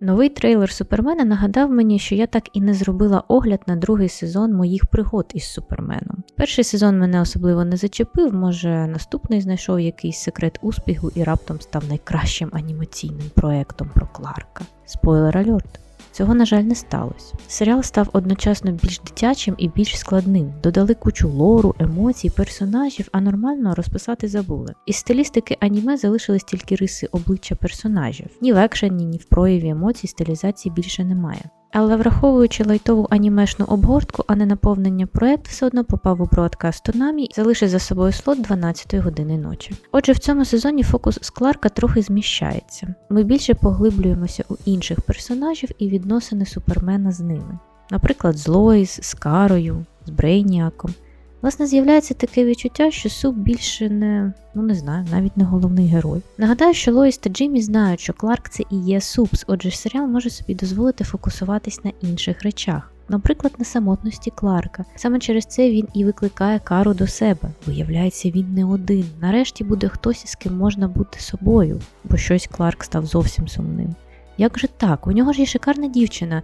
Новий трейлер Супермена нагадав мені, що я так і не зробила огляд на другий сезон моїх пригод із Суперменом. Перший сезон мене особливо не зачепив, може наступний знайшов якийсь секрет успіху і раптом став найкращим анімаційним проектом про Кларка. Спойлер альорт. Цього, на жаль, не сталося. Серіал став одночасно більш дитячим і більш складним. Додали кучу лору, емоцій, персонажів, а нормально розписати забули. Із стилістики аніме залишились тільки риси обличчя персонажів. Ні в екшені, ні в прояві емоцій стилізації більше немає. Але враховуючи лайтову анімешну обгортку, а не наповнення проект все одно попав у бродкаст Тунамі і залишив за собою слот 12 години ночі. Отже, в цьому сезоні фокус з Кларка трохи зміщається. Ми більше поглиблюємося у інших персонажів і відносини Супермена з ними. Наприклад, з Лоїс, з Карою, з Брейніаком. Власне, з'являється таке відчуття, що Суп більше не, ну не знаю, навіть не головний герой. Нагадаю, що Лоїс та Джиммі знають, що Кларк це і є Супс, отже серіал може собі дозволити фокусуватись на інших речах. Наприклад, на самотності Кларка. Саме через це він і викликає кару до себе. Виявляється, він не один. Нарешті буде хтось, із ким можна бути собою, бо щось Кларк став зовсім сумним. Як же так? У нього ж є шикарна дівчина,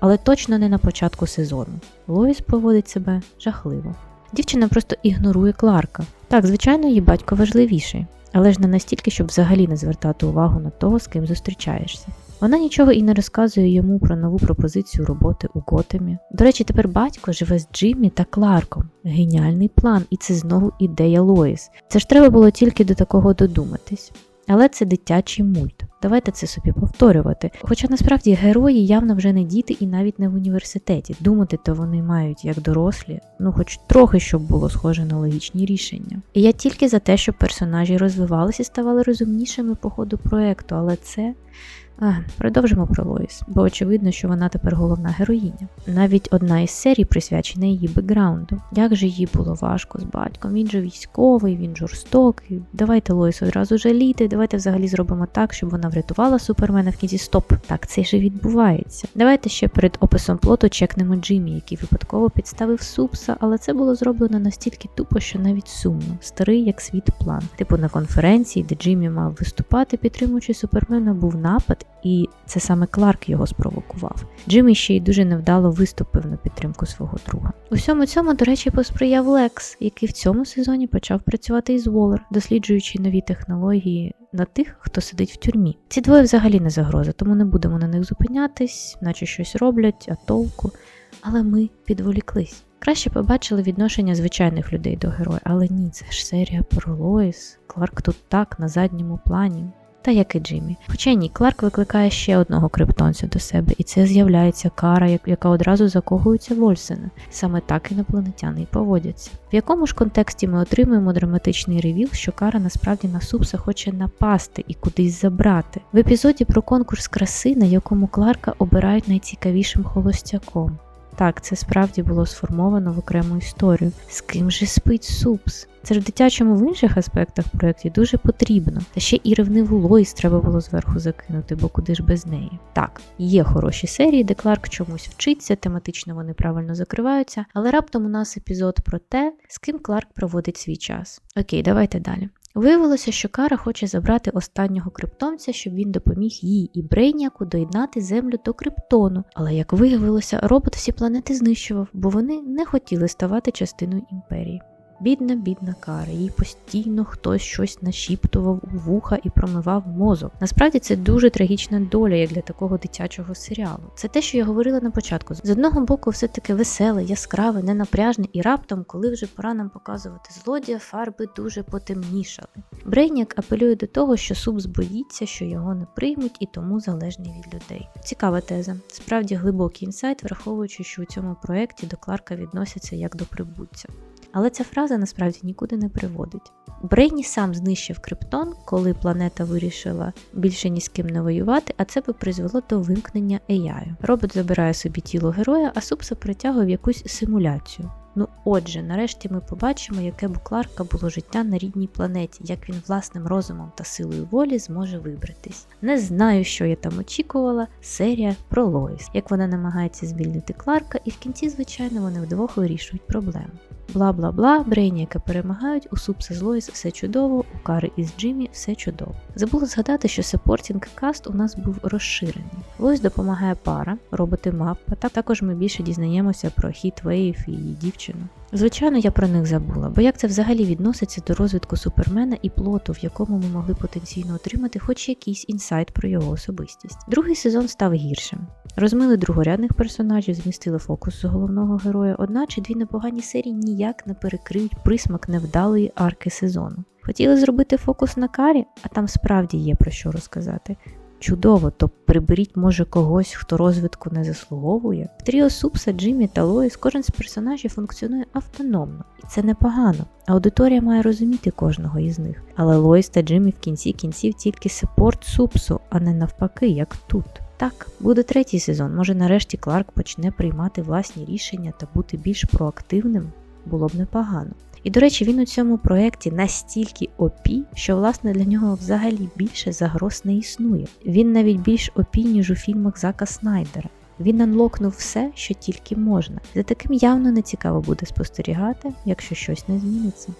але точно не на початку сезону. Лоїс поводить себе жахливо. Дівчина просто ігнорує Кларка. Так, звичайно, її батько важливіший, але ж не настільки, щоб взагалі не звертати увагу на того, з ким зустрічаєшся. Вона нічого і не розказує йому про нову пропозицію роботи у Готемі. До речі, тепер батько живе з Джиммі та Кларком. Геніальний план, і це знову ідея Лоїс. Це ж треба було тільки до такого додуматись. Але це дитячий мульт. Давайте це собі повторювати. Хоча насправді герої явно вже не діти і навіть не в університеті. Думати то вони мають як дорослі, ну хоч трохи щоб було схоже на логічні рішення. І я тільки за те, щоб персонажі розвивалися ставали розумнішими по ходу проекту, але це. А, продовжимо про Лоїс, бо очевидно, що вона тепер головна героїня. Навіть одна із серій присвячена її бекграунду. Як же їй було важко з батьком? Він же військовий, він жорстокий. Давайте Лоїс одразу жаліти. Давайте взагалі зробимо так, щоб вона врятувала супермена в кінці. Стоп, так це ж відбувається. Давайте ще перед описом плоту чекнемо Джиммі, який випадково підставив супса, але це було зроблено настільки тупо, що навіть сумно. Старий як світ план. Типу на конференції, де Джиммі мав виступати, підтримуючи супермена, був напад і це саме Кларк його спровокував. Джиммі ще й дуже невдало виступив на підтримку свого друга. У всьому цьому, до речі, посприяв Лекс, який в цьому сезоні почав працювати із Волер, досліджуючи нові технології на тих, хто сидить в тюрмі. Ці двоє взагалі не загроза, тому не будемо на них зупинятись, наче щось роблять, а толку. Але ми підволіклись. Краще побачили відношення звичайних людей до героя, але ні, це ж серія про Лоїс. Кларк тут так, на задньому плані та як і Джиммі. Хоча ні, Кларк викликає ще одного криптонця до себе, і це з'являється кара, яка одразу закохується в Ольсена. Саме так інопланетяни й поводяться. В якому ж контексті ми отримуємо драматичний ревіл, що кара насправді на Супса хоче напасти і кудись забрати. В епізоді про конкурс краси, на якому Кларка обирають найцікавішим холостяком. Так, це справді було сформовано в окрему історію. З ким же спить Супс? Це ж в дитячому в інших аспектах проєкті дуже потрібно. Та ще і ревниву Лоїс треба було зверху закинути, бо куди ж без неї. Так, є хороші серії, де Кларк чомусь вчиться, тематично вони правильно закриваються, але раптом у нас епізод про те, з ким Кларк проводить свій час. Окей, давайте далі. Виявилося, що Кара хоче забрати останнього криптонця, щоб він допоміг їй і Брейняку доєднати землю до криптону. Але як виявилося, робот всі планети знищував, бо вони не хотіли ставати частиною імперії. Бідна, бідна кара, їй постійно хтось щось нашіптував у вуха і промивав мозок. Насправді це дуже трагічна доля, як для такого дитячого серіалу. Це те, що я говорила на початку. З одного боку, все таки веселе, яскраве, ненапряжне, і раптом, коли вже пора нам показувати злодія, фарби дуже потемнішали. Брейняк апелює до того, що Суб збоїться, що його не приймуть і тому залежний від людей. Цікава теза. Справді глибокий інсайт, враховуючи, що у цьому проєкті до Кларка відносяться як до прибутця. Але ця фраза насправді нікуди не приводить. Брейні сам знищив криптон, коли планета вирішила більше ні з ким не воювати, а це би призвело до вимкнення AI. Робот забирає собі тіло героя, а Супса притягує в якусь симуляцію. Ну отже, нарешті ми побачимо, яке б у Кларка було життя на рідній планеті, як він власним розумом та силою волі зможе вибратись. Не знаю, що я там очікувала. Серія про Лоїс, як вона намагається звільнити Кларка, і в кінці, звичайно, вони вдвох вирішують проблему. Бла бла бла, Брейніяка перемагають, у Супса з Лоїс все чудово, у Кари із Джиммі все чудово. Забула згадати, що саппортінг каст у нас був розширений. Лоїс допомагає пара, роботи мапа. Так також ми більше дізнаємося про хіт Вейв і її дівчину. Звичайно, я про них забула, бо як це взагалі відноситься до розвитку супермена і плоту, в якому ми могли потенційно отримати хоч якийсь інсайт про його особистість. Другий сезон став гіршим. Розмили другорядних персонажів, змістили фокус з головного героя, одначе дві непогані серії ніяк не перекриють присмак невдалої арки сезону. Хотіли зробити фокус на карі, а там справді є про що розказати. Чудово, то приберіть, може, когось, хто розвитку не заслуговує. В тріо Супса, Джиммі та Лоїс кожен з персонажів функціонує автономно, і це непогано. Аудиторія має розуміти кожного із них. Але Лоїс та Джиммі в кінці кінців тільки сепорт Супсу, а не навпаки, як тут. Так, буде третій сезон. Може нарешті Кларк почне приймати власні рішення та бути більш проактивним, було б непогано. І до речі, він у цьому проєкті настільки опі, що власне для нього взагалі більше загроз не існує. Він навіть більш опі, ніж у фільмах Зака Снайдера. Він анлокнув все, що тільки можна. За таким явно не цікаво буде спостерігати, якщо щось не зміниться.